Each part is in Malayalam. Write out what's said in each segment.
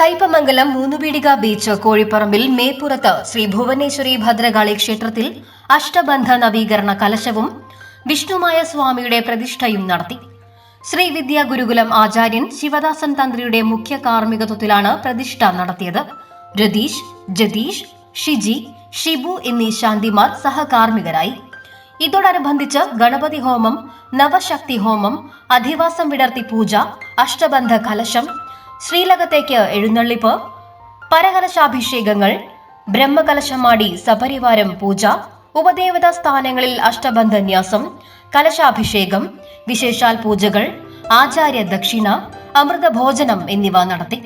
കയ്പമംഗലം മൂന്നുപീടിക ബീച്ച് കോഴിപ്പറമ്പിൽ മേപ്പുറത്ത് ശ്രീ ഭുവനേശ്വരി ഭദ്രകാളി ക്ഷേത്രത്തിൽ അഷ്ടബന്ധ നവീകരണ കലശവും വിഷ്ണുമായ സ്വാമിയുടെ പ്രതിഷ്ഠയും നടത്തി. ശ്രീ വിദ്യ ഗുരുകുലം ആചാര്യൻ ശിവദാസൻ തന്ത്രിയുടെ മുഖ്യ കാർമ്മികത്വത്തിലാണ് പ്രതിഷ്ഠ നടത്തിയത്. രതീഷ് ജതീഷ് ഷിജി ഷിബു എന്നീ ശാന്തിമാർ സഹകാർമ്മികരായി. ഇതോടനുബന്ധിച്ച് ഗണപതി ഹോമം നവശക്തി ഹോമം അധിവാസം വിടർത്തി പൂജ അഷ്ടബന്ധ കലശം ശ്രീലകത്തേക്ക് എഴുന്നള്ളിപ്പ് പരകലശാഭിഷേകങ്ങൾ ബ്രഹ്മകലശമാടി സപരിവാരം പൂജ ഉപദേവതാ സ്ഥാനങ്ങളിൽ അഷ്ടബന്ധന്യാസം കലശാഭിഷേകം വിശേഷാൽ പൂജകൾ ആചാര്യ ദക്ഷിണ അമൃതഭോജനം എന്നിവ നടത്തി.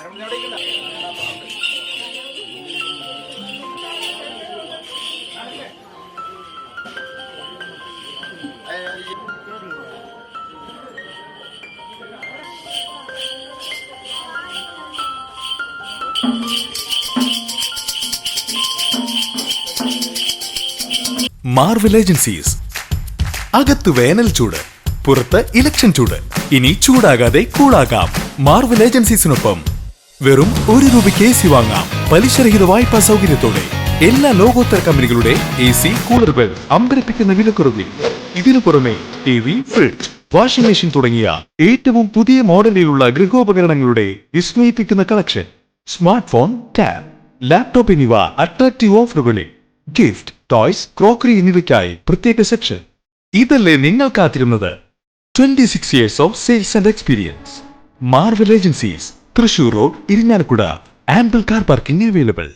Marvel agencies. അകത്ത് വേനൽ ചൂട് പുറത്ത് ഇലക്ഷൻ ചൂട്. ഇനി ചൂടാകാതെ കൂളാകാം. മാർവൽ ഏജൻസീസിനൊപ്പം വെറും ഒരു രൂപയ്ക്ക് എ സി വാങ്ങാം. പലിശരഹിത വായ്പാ സൗകര്യത്തോടെ എല്ലാ ലോകോത്തര കമ്പനികളുടെ എ സി കൂളറുകൾ അമ്പരപ്പിക്കുന്ന വിലക്കുറവിൽ. ഇതിനു പുറമെ T V fridge washing machine തുടങ്ങിയ ഏറ്റവും പുതിയ മോഡലിലുള്ള ഗൃഹോപകരണങ്ങളുടെ വിസ്മയിപ്പിക്കുന്ന collection. Smart phone tab laptop എന്നിവ അട്രാക്റ്റീവ് ഓഫറുകളിൽ. ഗിഫ്റ്റ് ടോയ്സ് ക്രോക്കറി എന്നിവയ്ക്കായി പ്രത്യേക സെക്ഷൻ. ഇതല്ലേ നിങ്ങൾ കാത്തിരുന്നത്. Twenty six years of sales and experience. Marvel Agencies. Thrissur road Irinjalakuda ample car parking available